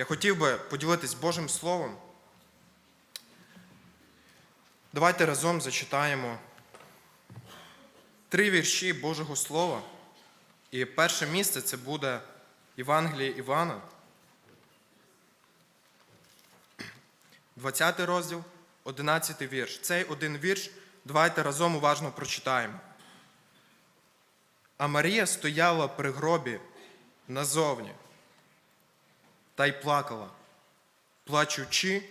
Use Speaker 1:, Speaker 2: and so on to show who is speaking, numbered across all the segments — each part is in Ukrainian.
Speaker 1: Я хотів би поділитись Божим Словом. Давайте разом зачитаємо три вірші Божого Слова. І перше місце це буде Євангеліє Івана, 20 розділ, 11 вірш. Цей один вірш давайте разом уважно прочитаємо. А Марія стояла при гробі назовні та й плакала, плачучи,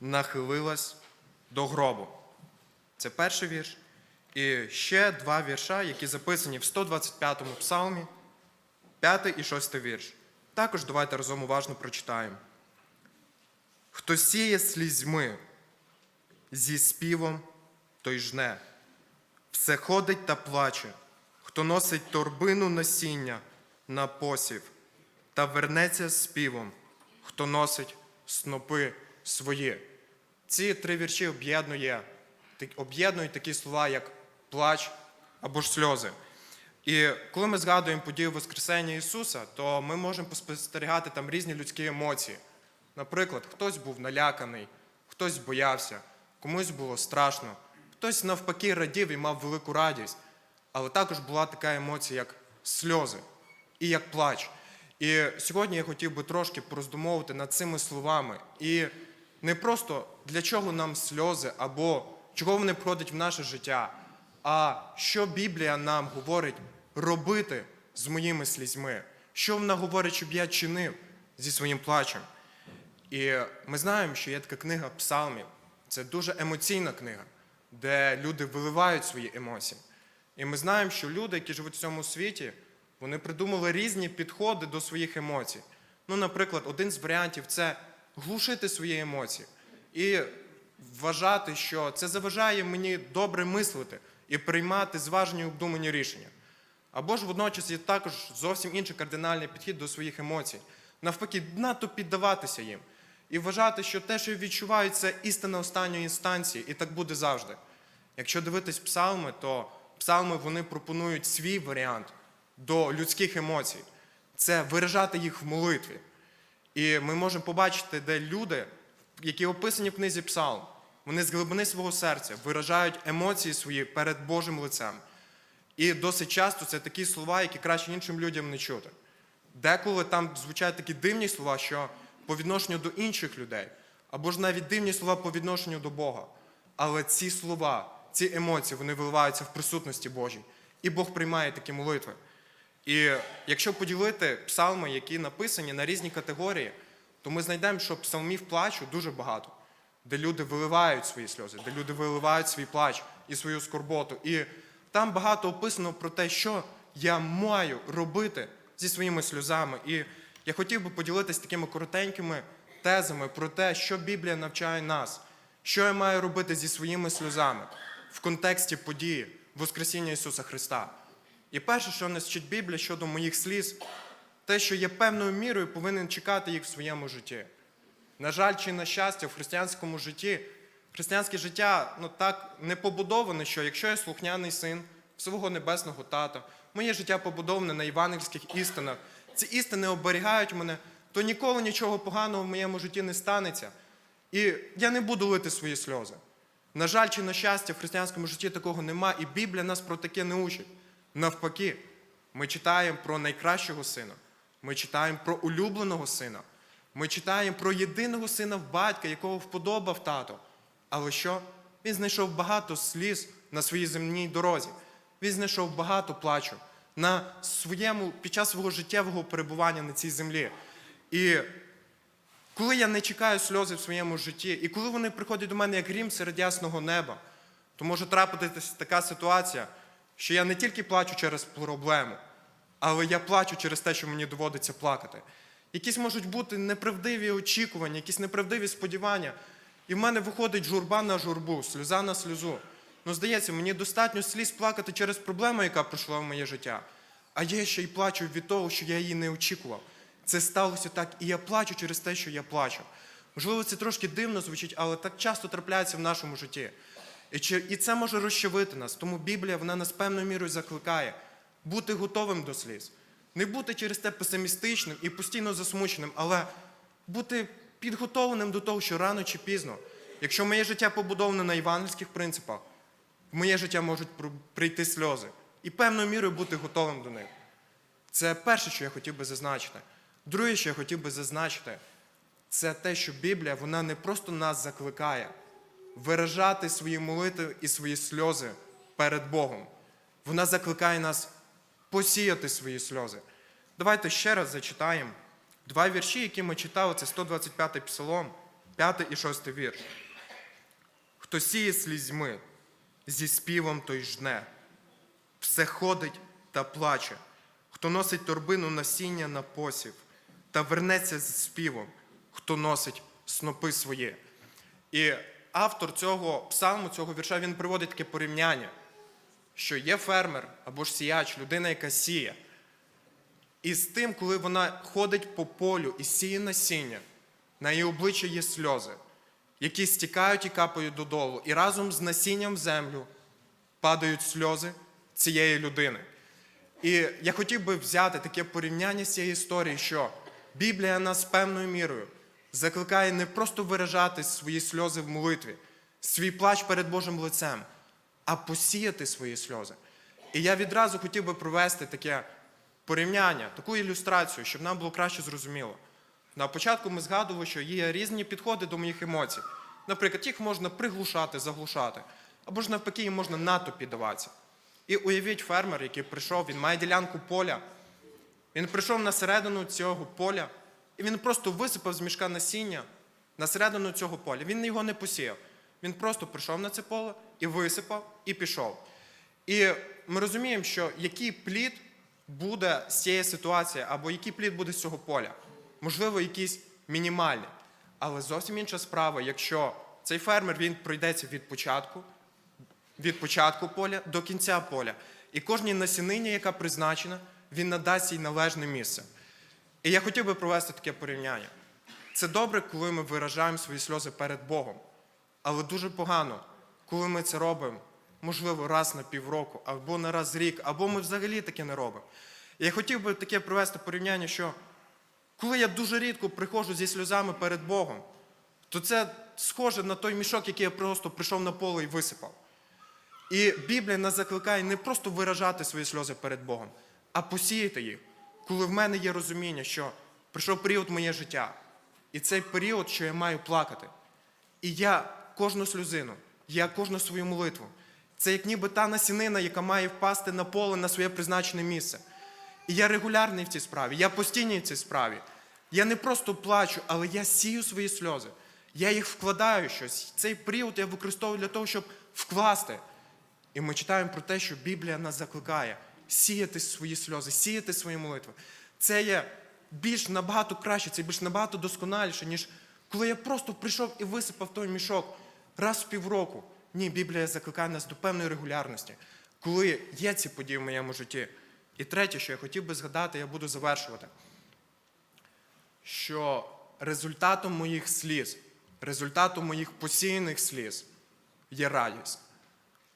Speaker 1: нахилилась до гробу. Це перший вірш. І ще два вірша, які записані в 125-му псалмі, 5 і 6 вірш. Також давайте разом уважно прочитаємо. Хто сіє слізьми зі співом, той жне, все ходить та плаче, хто носить торбину насіння на посів, та вернеться з співом, хто носить снопи свої. Ці три вірші об'єднує, об'єднують такі слова, як плач або ж сльози. І коли ми згадуємо подію Воскресення Ісуса, то ми можемо спостерігати там різні людські емоції. Наприклад, хтось був наляканий, хтось боявся, комусь було страшно, хтось навпаки радів і мав велику радість. Але також була така емоція, як сльози і як плач. І сьогодні я хотів би трошки пороздумовувати над цими словами. І не просто для чого нам сльози або чого вони входять в наше життя, а що Біблія нам говорить робити з моїми слізьми, що вона говорить, щоб я чинив зі своїм плачем. І ми знаємо, що є така книга псалмів. Це дуже емоційна книга, де люди виливають свої емоції. І ми знаємо, що люди, які живуть в цьому світі, вони придумали різні підходи до своїх емоцій. Ну, наприклад, один з варіантів це глушити свої емоції і вважати, що це заважає мені добре мислити і приймати зважені обдумані рішення. Або ж водночас є також зовсім інший кардинальний підхід до своїх емоцій. Навпаки, надто піддаватися їм і вважати, що те, що відчувають, це істина останньої інстанції, і так буде завжди. Якщо дивитись псалми, то псалми вони пропонують свій варіант до людських емоцій. Це виражати їх в молитві. І ми можемо побачити, де люди, які описані в книзі Псалм, вони з глибини свого серця виражають емоції свої перед Божим лицем. І досить часто це такі слова, які краще іншим людям не чути. Деколи там звучать такі дивні слова, що по відношенню до інших людей, або ж навіть дивні слова по відношенню до Бога. Але ці слова, ці емоції, вони виливаються в присутності Божій. І Бог приймає такі молитви. І якщо поділити псалми, які написані на різні категорії, то ми знайдемо, що псалмів плачу дуже багато, де люди виливають свої сльози, де люди виливають свій плач і свою скорботу. І там багато описано про те, що я маю робити зі своїми сльозами. І я хотів би поділитися такими коротенькими тезами про те, що Біблія навчає нас, що я маю робити зі своїми сльозами в контексті події Воскресіння Ісуса Христа. І перше, що нас вчить Біблія щодо моїх сліз, те, що я певною мірою повинен чекати їх в своєму житті. На жаль, чи на щастя, в християнському житті християнське життя ну, так не побудоване, що якщо я слухняний син свого небесного тата, моє життя побудоване на євангельських істинах, ці істини оберігають мене, то ніколи нічого поганого в моєму житті не станеться. І я не буду лити свої сльози. На жаль, чи на щастя, в християнському житті такого нема, і Біблія нас про таке не учить. Навпаки, ми читаємо про найкращого сина, ми читаємо про улюбленого сина, ми читаємо про єдиного сина в батька, якого вподобав тато. Але що? Він знайшов багато сліз на своїй земній дорозі. Він знайшов багато плачу на своєму, під час свого життєвого перебування на цій землі. І коли я не чекаю сльози в своєму житті, і коли вони приходять до мене як грім серед ясного неба, то може трапитися така ситуація, що я не тільки плачу через проблему, але я плачу через те, що мені доводиться плакати. Якісь можуть бути неправдиві очікування, якісь неправдиві сподівання. І в мене виходить журба на журбу, сльоза на сльозу. Ну, здається, мені достатньо сліз плакати через проблему, яка прийшла в моє життя. А я ще й плачу від того, що я її не очікував. Це сталося так, і я плачу через те, що я плачу. Можливо, це трошки дивно звучить, але так часто трапляється в нашому житті. І, це може розчавити нас. Тому Біблія вона нас певною мірою закликає бути готовим до сліз. Не бути через те песимістичним і постійно засмученим, але бути підготовленим до того, що рано чи пізно, якщо моє життя побудоване на євангельських принципах, в моє життя можуть прийти сльози. І певною мірою бути готовим до них. Це перше, що я хотів би зазначити. Друге, що я хотів би зазначити, це те, що Біблія вона не просто нас закликає виражати свої молитви і свої сльози перед Богом. Вона закликає нас посіяти свої сльози. Давайте ще раз зачитаємо два вірші, які ми читали. Це 125-й псалом, 5 і 6 вірш. Хто сіє слізьми, зі співом той жне, все ходить та плаче, хто носить торбину насіння на посів, та вернеться з співом, хто носить снопи свої. І автор цього псалму, цього вірша, він приводить таке порівняння, що є фермер або ж сіяч, людина, яка сіє. І з тим, коли вона ходить по полю і сіє насіння, на її обличчі є сльози, які стікають і капають додолу, і разом з насінням в землю падають сльози цієї людини. І я хотів би взяти таке порівняння з цієї історії, що Біблія нас певною мірою закликає не просто виражати свої сльози в молитві, свій плач перед Божим лицем, а посіяти свої сльози. І я відразу хотів би провести таке порівняння, таку ілюстрацію, щоб нам було краще зрозуміло. На початку ми згадували, що є різні підходи до моїх емоцій. Наприклад, їх можна приглушати, заглушати, або ж навпаки, їм можна надто піддаватися. І уявіть фермер, який прийшов, він має ділянку поля. Він прийшов на середину цього поля, і він просто висипав з мішка насіння на середину цього поля. Він його не посіяв. Він просто прийшов на це поле і висипав, і пішов. І ми розуміємо, що який плід буде з цієї ситуації, або який плід буде з цього поля. Можливо, якийсь мінімальний. Але зовсім інша справа, якщо цей фермер він пройдеться від початку, від початку поля до кінця поля. І кожній насінині, яка призначена, він надасть їй належне місце. І я хотів би провести таке порівняння. Це добре, коли ми виражаємо свої сльози перед Богом. Але дуже погано, коли ми це робимо, можливо, раз на півроку, або на раз в рік, або ми взагалі таке не робимо. І я хотів би таке провести порівняння, що коли я дуже рідко приходжу зі сльозами перед Богом, то це схоже на той мішок, який я просто прийшов на поле і висипав. І Біблія нас закликає не просто виражати свої сльози перед Богом, а посіяти їх, коли в мене є розуміння, що прийшов період моє життя, і цей період, що я маю плакати. І я кожну сльозину, я кожну свою молитву. Це як ніби та насінина, яка має впасти на поле на своє призначене місце. І я регулярний в цій справі, я постійний в цій справі. Я не просто плачу, але я сію свої сльози. Я їх вкладаю щось. Цей період я використовую для того, щоб вкласти. І ми читаємо про те, що Біблія нас закликає сіяти свої сльози, сіяти свої молитви. Це є більш набагато краще, це більш набагато досконаліше, ніж коли я просто прийшов і висипав той мішок раз в півроку. Ні, Біблія закликає нас до певної регулярності, коли є ці події в моєму житті. І третє, що я хотів би згадати, я буду завершувати, що результатом моїх сліз, результатом моїх посіяних сліз є радість.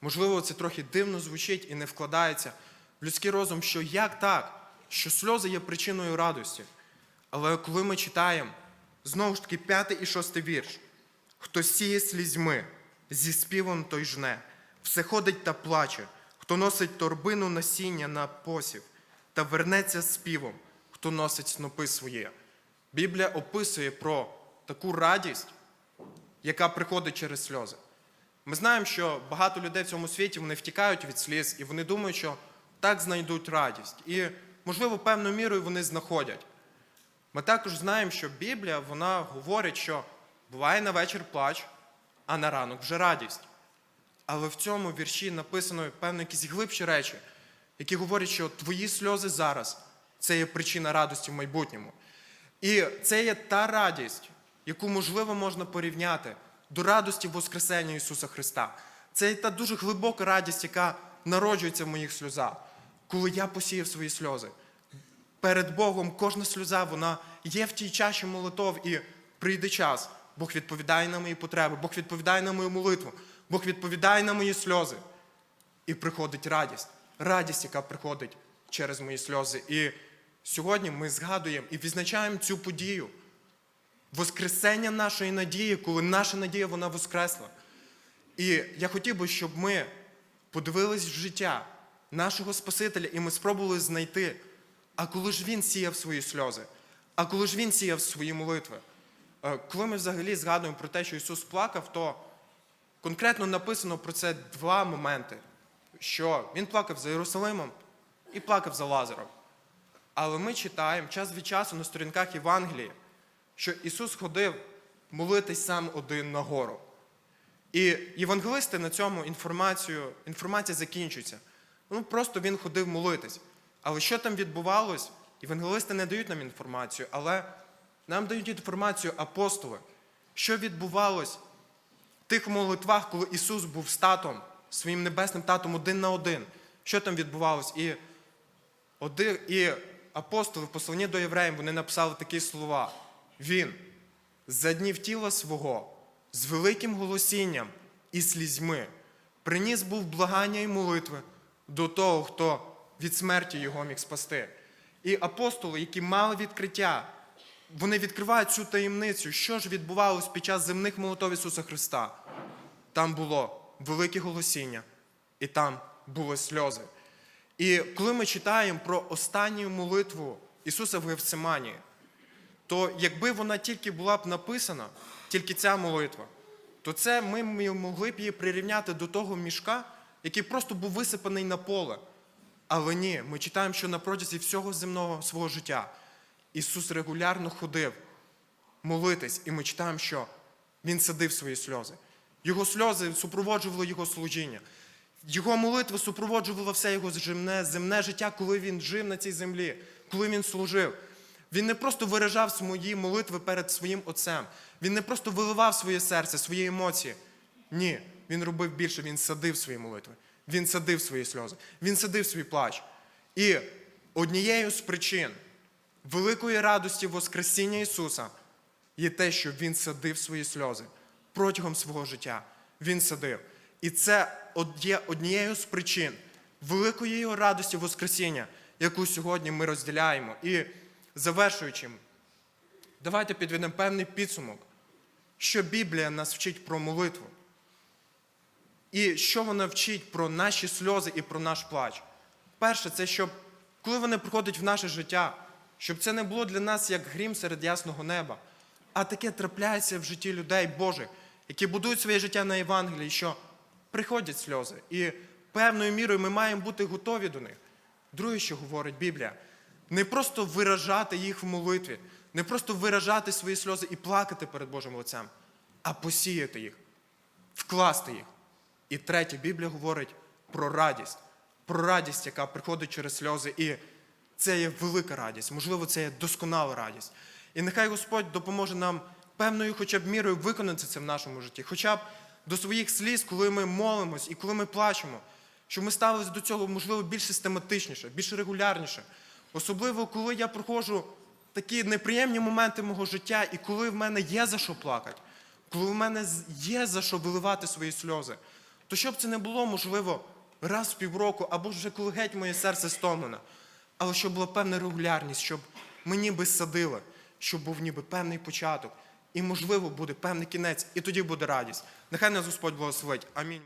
Speaker 1: Можливо, це трохи дивно звучить і не вкладається в людський розум, що як так, що сльози є причиною радості. Але коли ми читаємо, знову ж таки, п'ятий і шостий вірш, хто сіє слізьми, зі співом той жне, все ходить та плаче, хто носить торбину насіння на посів, та вернеться співом, хто носить снопи свої. Біблія описує про таку радість, яка приходить через сльози. Ми знаємо, що багато людей в цьому світі вони втікають від сліз, і вони думають, що так знайдуть радість. І, можливо, певною мірою вони знаходять. Ми також знаємо, що Біблія вона говорить, що буває на вечір плач, а на ранок вже радість. Але в цьому вірші написано певно якісь глибші речі, які говорять, що твої сльози зараз це є причина радості в майбутньому. І це є та радість, яку можливо можна порівняти до радості Воскресення Ісуса Христа. Це є та дуже глибока радість, яка народжується в моїх сльозах, коли я посіяв свої сльози. Перед Богом кожна сльоза вона є в тій чаші молитов, і прийде час. Бог відповідає на мої потреби, Бог відповідає на мою молитву, Бог відповідає на мої сльози. І приходить радість. Радість, яка приходить через мої сльози. І сьогодні ми згадуємо і відзначаємо цю подію Воскресення нашої надії, коли наша надія вона воскресла. І я хотів би, щоб ми подивились в життя нашого Спасителя, і ми спробували знайти, а коли ж він сіяв свої сльози, а коли ж він сіяв свої молитви. Е, Коли ми взагалі згадуємо про те, що Ісус плакав, то конкретно написано про це два моменти: що Він плакав за Єрусалимом і плакав за Лазаром. Але ми читаємо час від часу на сторінках Євангелії, що Ісус ходив молитись сам один на гору. І євангелисти на цьому інформацію, інформація закінчується. Ну просто він ходив молитись. Але що там відбувалось? Євангелисти не дають нам інформацію, але нам дають інформацію апостоли. Що відбувалось в тих молитвах, коли Ісус був з татом, своїм небесним татом один на один. Що там відбувалось? І, один, і апостоли в посланні до євреїв вони написали такі слова. Він за днів тіла свого з великим голосінням і слізьми приніс був благання і молитви до того, хто від смерті його міг спасти. І апостоли, які мали відкриття, вони відкривають цю таємницю, що ж відбувалось під час земних молитов Ісуса Христа. Там було велике голосіння, і там були сльози. І коли ми читаємо про останню молитву Ісуса в Гефсиманії, то якби вона тільки була б написана, тільки ця молитва, то це ми могли б її прирівняти до того мішка, який просто був висипаний на поле. Але ні, ми читаємо, що на протязі всього земного свого життя Ісус регулярно ходив молитись, і ми читаємо, що Він садив свої сльози. Його сльози супроводжували Його служіння. Його молитва супроводжувала все його земне, земне життя, коли він жив на цій землі, коли він служив. Він не просто виражав свої молитви перед своїм отцем. Він не просто виливав своє серце, свої емоції. Ні, він робив більше, він садив свої молитви. Він садив свої сльози, він садив свій плач. І однією з причин великої радості Воскресіння Ісуса є те, що Він садив свої сльози протягом свого життя. Він садив. І це є однією з причин великої його радості Воскресіння, яку сьогодні ми розділяємо. І завершуючи, давайте підведемо певний підсумок, що Біблія нас вчить про молитву. І що вона вчить про наші сльози і про наш плач? Перше, це щоб, коли вони приходять в наше життя, щоб це не було для нас як грім серед ясного неба, а таке трапляється в житті людей Божих, які будують своє життя на Євангелії, що приходять сльози. І певною мірою ми маємо бути готові до них. Друге, що говорить Біблія, не просто виражати їх в молитві, не просто виражати свої сльози і плакати перед Божим лицем, а посіяти їх, вкласти їх. І третє, Біблія говорить про радість, про радість, яка приходить через сльози. І це є велика радість, можливо, це є досконала радість. І нехай Господь допоможе нам певною хоча б мірою виконати це в нашому житті, хоча б до своїх сліз, коли ми молимось і коли ми плачемо, щоб ми ставилися до цього, можливо, більш систематичніше, більш регулярніше. Особливо, коли я проходжу такі неприємні моменти мого життя, і коли в мене є за що плакати, коли в мене є за що виливати свої сльози, то щоб це не було, можливо, раз в півроку, або вже коли геть моє серце стомлене, але щоб була певна регулярність, щоб ми ніби садили, щоб був ніби певний початок, і, можливо, буде певний кінець, і тоді буде радість. Нехай нас Господь благословить. Амінь.